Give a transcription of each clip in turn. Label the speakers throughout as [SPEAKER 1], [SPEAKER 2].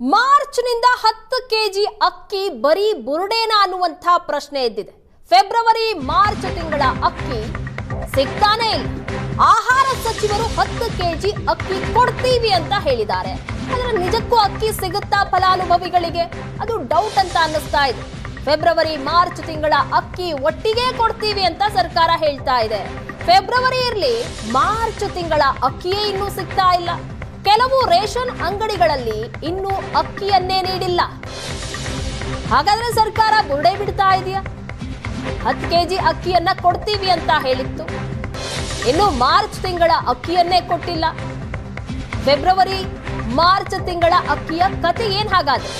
[SPEAKER 1] ಮಾರ್ಚ್ನಿಂದ ಹತ್ತು ಕೆಜಿ ಅಕ್ಕಿ, ಬರೀ ಬುರುಡೇನ ಅನ್ನುವಂಥ ಪ್ರಶ್ನೆ ಎದ್ದಿದೆ. ಫೆಬ್ರವರಿ, ಮಾರ್ಚ್ ತಿಂಗಳ ಅಕ್ಕಿ ಸಿಗ್ತಾನೆ ಇಲ್ಲ. ಆಹಾರ ಸಚಿವರು ಹತ್ತು ಕೆಜಿ ಅಕ್ಕಿ ಕೊಡ್ತೀವಿ ಅಂತ ಹೇಳಿದ್ದಾರೆ. ಆದ್ರೆ ನಿಜಕ್ಕೂ ಅಕ್ಕಿ ಸಿಗುತ್ತಾ ಫಲಾನುಭವಿಗಳಿಗೆ? ಅದು ಡೌಟ್ ಅಂತ ಅನ್ನಿಸ್ತಾ ಇದೆ. ಫೆಬ್ರವರಿ, ಮಾರ್ಚ್ ತಿಂಗಳ ಅಕ್ಕಿ ಒಟ್ಟಿಗೆ ಕೊಡ್ತೀವಿ ಅಂತ ಸರ್ಕಾರ ಹೇಳ್ತಾ ಇದೆ. ಫೆಬ್ರವರಿ ಇರಲಿ, ಮಾರ್ಚ್ ತಿಂಗಳ ಅಕ್ಕಿಯೇ ಇನ್ನೂ ಸಿಗ್ತಾ ಇಲ್ಲ. ಕೆಲವು ರೇಷನ್ ಅಂಗಡಿಗಳಲ್ಲಿ ಇನ್ನೂ ಅಕ್ಕಿಯನ್ನೇ ನೀಡಿಲ್ಲ. ಹಾಗಾದ್ರೆ ಸರ್ಕಾರ ಬುರುಡೆ ಬಿಡ್ತಾ ಇದೆಯಾ? ಹತ್ತು ಕೆಜಿ ಅಕ್ಕಿಯನ್ನ ಕೊಡ್ತೀವಿ ಅಂತ ಹೇಳಿತ್ತು. ಇನ್ನು ಮಾರ್ಚ್ ತಿಂಗಳ ಅಕ್ಕಿಯನ್ನೇ ಕೊಟ್ಟಿಲ್ಲ. ಫೆಬ್ರವರಿ, ಮಾರ್ಚ್ ತಿಂಗಳ ಅಕ್ಕಿಯ ಕತೆ ಏನ್ ಹಾಗಾದ್ರೆ?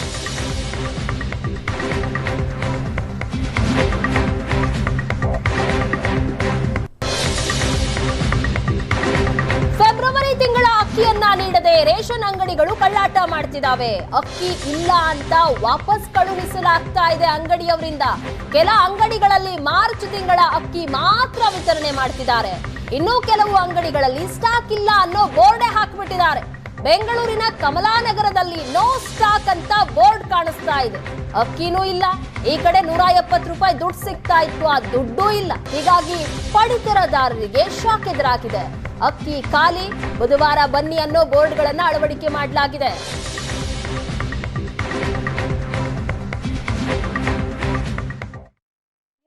[SPEAKER 1] ಅಕ್ಕಿಯನ್ನ ನೀಡದೆ ರೇಷನ್ ಅಂಗಡಿಗಳು ಕಳ್ಳಾಟ ಮಾಡ್ತಿದ್ದಾವೆ ಅಕ್ಕಿ ಇಲ್ಲ ಅಂತ ವಾಪಸ್ ಕಳುಹಿಸಲಾಗ್ತಾ ಇದೆ ಅಂಗಡಿಯವರಿಂದ. ಕೆಲ ಅಂಗಡಿಗಳಲ್ಲಿ ಮಾರ್ಚ್ ತಿಂಗಳ ಅಕ್ಕಿ ಮಾತ್ರ ವಿತರಣೆ ಮಾಡ್ತಿದ್ದಾರೆ. ಇನ್ನು ಕೆಲವು ಅಂಗಡಿಗಳಲ್ಲಿ ಸ್ಟಾಕ್ ಇಲ್ಲ ಅನ್ನೋ ಬೋರ್ಡೆ ಹಾಕಿಬಿಟ್ಟಿದ್ದಾರೆ. ಬೆಂಗಳೂರಿನ ಕಮಲಾನಗರದಲ್ಲಿ ನೋ ಸ್ಟಾಕ್ ಅಂತ ಬೋರ್ಡ್ ಕಾಣಿಸ್ತಾ ಇದೆ. ಅಕ್ಕಿನೂ ಇಲ್ಲ. ಈ ಕಡೆ ನೂರ ಎಪ್ಪತ್ತು ರೂಪಾಯಿ ದುಡ್ಡು ಸಿಗ್ತಾ ಇತ್ತು. ಆ ದುಡ್ಡೂ ಇಲ್ಲ. ಹೀಗಾಗಿ ಪಡಿತರದಾರರಿಗೆ ಶಾಕ್ ಎದುರಾಗಿದೆ. ಅಕ್ಕಿ ಖಾಲಿ, ಬುಧವಾರ ಬನ್ನಿ ಅನ್ನೋ ಬೋರ್ಡ್ಗಳನ್ನು ಅಳವಡಿಕೆ ಮಾಡಲಾಗಿದೆ.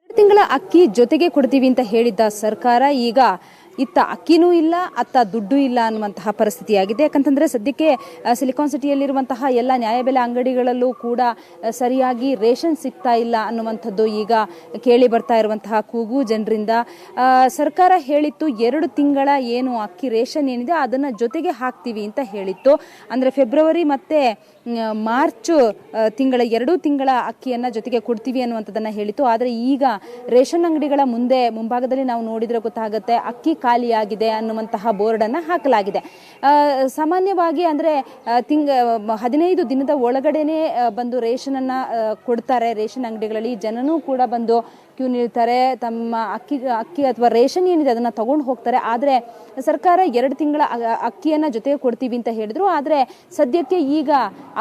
[SPEAKER 2] ತಿಂಗಳ ಅಕ್ಕಿ ಜೊತೆಗೆ ಕೊಡ್ತೀವಿ ಅಂತ ಹೇಳಿದ್ದ ಸರ್ಕಾರ ಈಗ ಇತ್ತ ಅಕ್ಕಿನೂ ಇಲ್ಲ, ಅತ್ತ ದುಡ್ಡು ಇಲ್ಲ ಅನ್ನುವಂತಹ ಪರಿಸ್ಥಿತಿಯಾಗಿದೆ. ಯಾಕಂತಂದ್ರೆ ಸದ್ಯಕ್ಕೆ ಸಿಲಿಕಾನ್ ಸಿಟಿಯಲ್ಲಿರುವಂತಹ ಎಲ್ಲ ನ್ಯಾಯಬೆಲೆ ಅಂಗಡಿಗಳಲ್ಲೂ ಕೂಡ ಸರಿಯಾಗಿ ರೇಷನ್ ಸಿಗ್ತಾ ಇಲ್ಲ ಅನ್ನುವಂಥದ್ದು ಈಗ ಕೇಳಿ ಬರ್ತಾ ಇರುವಂತಹ ಕೂಗು ಜನರಿಂದ. ಸರ್ಕಾರ ಹೇಳಿತ್ತು ಎರಡು ತಿಂಗಳ ಏನು ಅಕ್ಕಿ ರೇಷನ್ ಏನಿದೆ ಅದನ್ನ ಜೊತೆಗೆ ಹಾಕ್ತೀವಿ ಅಂತ ಹೇಳಿತ್ತು. ಅಂದ್ರೆ ಫೆಬ್ರವರಿ ಮತ್ತೆ ಮಾರ್ಚ್ ತಿಂಗಳ, ಎರಡು ತಿಂಗಳ ಅಕ್ಕಿಯನ್ನ ಜೊತೆಗೆ ಕೊಡ್ತೀವಿ ಅನ್ನುವಂಥದ್ದನ್ನ ಹೇಳಿತ್ತು. ಆದರೆ ಈಗ ರೇಷನ್ ಅಂಗಡಿಗಳ ಮುಂದೆ, ಮುಂಭಾಗದಲ್ಲಿ ನಾವು ನೋಡಿದ್ರೆ ಗೊತ್ತಾಗುತ್ತೆ, ಅಕ್ಕಿ ಖಾಲಿಯಾಗಿದೆ ಅನ್ನುವಂತಹ ಬೋರ್ಡನ್ನು ಹಾಕಲಾಗಿದೆ. ಸಾಮಾನ್ಯವಾಗಿ ಅಂದ್ರೆ ತಿಂಗ ಹದಿನೈದು ದಿನದ ಒಳಗಡೆನೆ ಬಂದು ರೇಷನ್ ಅನ್ನ ಆ, ಕೊಡ್ತಾರೆ. ರೇಷನ್ ಅಂಗಡಿಗಳಲ್ಲಿ ಜನನೂ ಕೂಡ ಬಂದು ಕ್ಯೂ ನಿಲ್ತಾರೆ ತಮ್ಮ ಅಕ್ಕಿ ಅಕ್ಕಿ ಅಥವಾ ರೇಷನ್ ಏನಿದೆ ಅದನ್ನು ತಗೊಂಡು ಹೋಗ್ತಾರೆ. ಆದರೆ ಸರ್ಕಾರ ಎರಡು ತಿಂಗಳ ಅಕ್ಕಿಯನ್ನು ಜೊತೆಗೆ ಕೊಡ್ತೀವಿ ಅಂತ ಹೇಳಿದ್ರು. ಆದರೆ ಸದ್ಯಕ್ಕೆ ಈಗ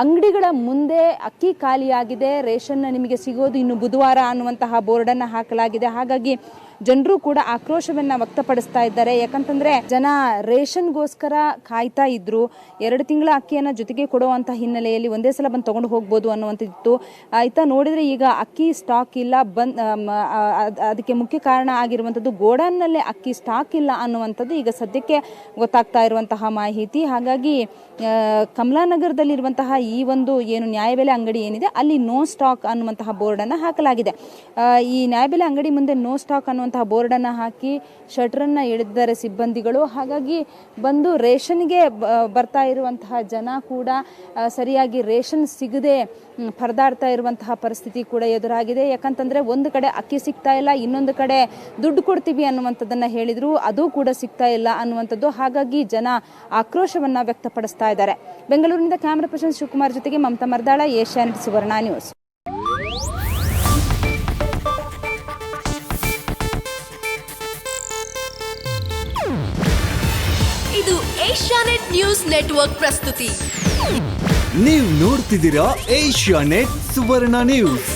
[SPEAKER 2] ಅಂಗಡಿಗಳ ಮುಂದೆ ಅಕ್ಕಿ ಖಾಲಿಯಾಗಿದೆ ರೇಷನ್ ನಿಮಗೆ ಸಿಗೋದು ಇನ್ನು ಬುಧವಾರ ಅನ್ನುವಂತಹ ಬೋರ್ಡನ್ನು ಹಾಕಲಾಗಿದೆ. ಹಾಗಾಗಿ ಜನರು ಕೂಡ ಆಕ್ರೋಶವನ್ನ ವ್ಯಕ್ತಪಡಿಸ್ತಾ ಇದ್ದಾರೆ. ಯಾಕಂತಂದ್ರೆ ಜನ ರೇಷನ್ಗೋಸ್ಕರ ಕಾಯ್ತಾ ಇದ್ರು. ಎರಡು ತಿಂಗಳ ಅಕ್ಕಿಯನ್ನ ಜೊತೆಗೆ ಕೊಡುವಂತ ಹಿನ್ನೆಲೆಯಲ್ಲಿ ಒಂದೇ ಸಲ ಬಂದು ತೊಗೊಂಡು ಹೋಗ್ಬೋದು ಅನ್ನುವಂಥದ್ದು ಆಯ್ತಾ, ನೋಡಿದ್ರೆ ಈಗ ಅಕ್ಕಿ ಸ್ಟಾಕ್ ಇಲ್ಲ, ಬಂದ್ ಅದಕ್ಕೆ ಮುಖ್ಯ ಕಾರಣ ಆಗಿರುವಂಥದ್ದು ಗೋಡಾನ್ನಲ್ಲೇ ಅಕ್ಕಿ ಸ್ಟಾಕ್ ಇಲ್ಲ ಅನ್ನುವಂಥದ್ದು ಈಗ ಸದ್ಯಕ್ಕೆ ಗೊತ್ತಾಗ್ತಾ ಇರುವಂತಹ ಮಾಹಿತಿ. ಹಾಗಾಗಿ ಕಮಲಾನಗರದಲ್ಲಿರುವಂತಹ ಈ ಒಂದು ಏನು ನ್ಯಾಯಬೆಲೆ ಅಂಗಡಿ ಏನಿದೆ, ಅಲ್ಲಿ ನೋ ಸ್ಟಾಕ್ ಅನ್ನುವಂತಹ ಬೋರ್ಡನ್ನು ಹಾಕಲಾಗಿದೆ. ಈ ನ್ಯಾಯಬೆಲೆ ಅಂಗಡಿ ಮುಂದೆ ನೋ ಸ್ಟಾಕ್ ಅನ್ನುವಂತಹ ಬೋರ್ಡನ್ನು ಹಾಕಿ ಶಟ್ರನ್ನು ಎಳೆದಿದ್ದಾರೆ ಸಿಬ್ಬಂದಿಗಳು. ಹಾಗಾಗಿ, ಬಂದು ರೇಷನ್ಗೆ ಬರ್ತಾ ಇರುವಂತಹ ಜನ ಕೂಡ ಸರಿಯಾಗಿ ರೇಷನ್ ಸಿಗದೆ ಪರದಾಡ್ತಾ ಇರುವಂತಹ ಪರಿಸ್ಥಿತಿ ಕೂಡ ಎದುರಾಗಿದೆ. ಯಾಕಂತಂದರೆ ಒಂದು ಕಡೆ ಅಕ್ಕಿ ಸಿಗ್ತಾ ಇಲ್ಲ ಇನ್ನೊಂದು ಕಡೆ ದುಡ್ಡು ಕೊಡ್ತೀವಿ ಅನ್ನುವಂಥದ್ದನ್ನು ಹೇಳಿದರು ಅದು ಕೂಡ ಸಿಗ್ತಾ ಇಲ್ಲ ಅನ್ನುವಂಥದ್ದು ಹಾಗಾಗಿ ಜನ ಆಕ್ರೋಶವನ್ನು ವ್ಯಕ್ತಪಡಿಸ್ತಾ ಇದ್ದಾರೆ. ಬೆಂಗಳೂರಿನಿಂದ ಕ್ಯಾಮರಾ ಪರ್ಸನ್ ಶಿವಕುಮಾರ್ ಜೊತೆಗೆ ಮಮತಾ ಮರ್ದಾಳ ಏಷ್ಯಾನೆಟ್ ಸುವರ್ಣ ನ್ಯೂಸ್.
[SPEAKER 3] ಇದು ಏಷ್ಯಾನೆಟ್ ನ್ಯೂಸ್ ನೆಟ್ವರ್ಕ್ ಪ್ರಸ್ತುತಿ.
[SPEAKER 4] ನೀವು ನೋಡ್ತಿದ್ದೀರಾ ಏಷ್ಯಾ ನೆಟ್ ಸುವರ್ಣ ನ್ಯೂಸ್.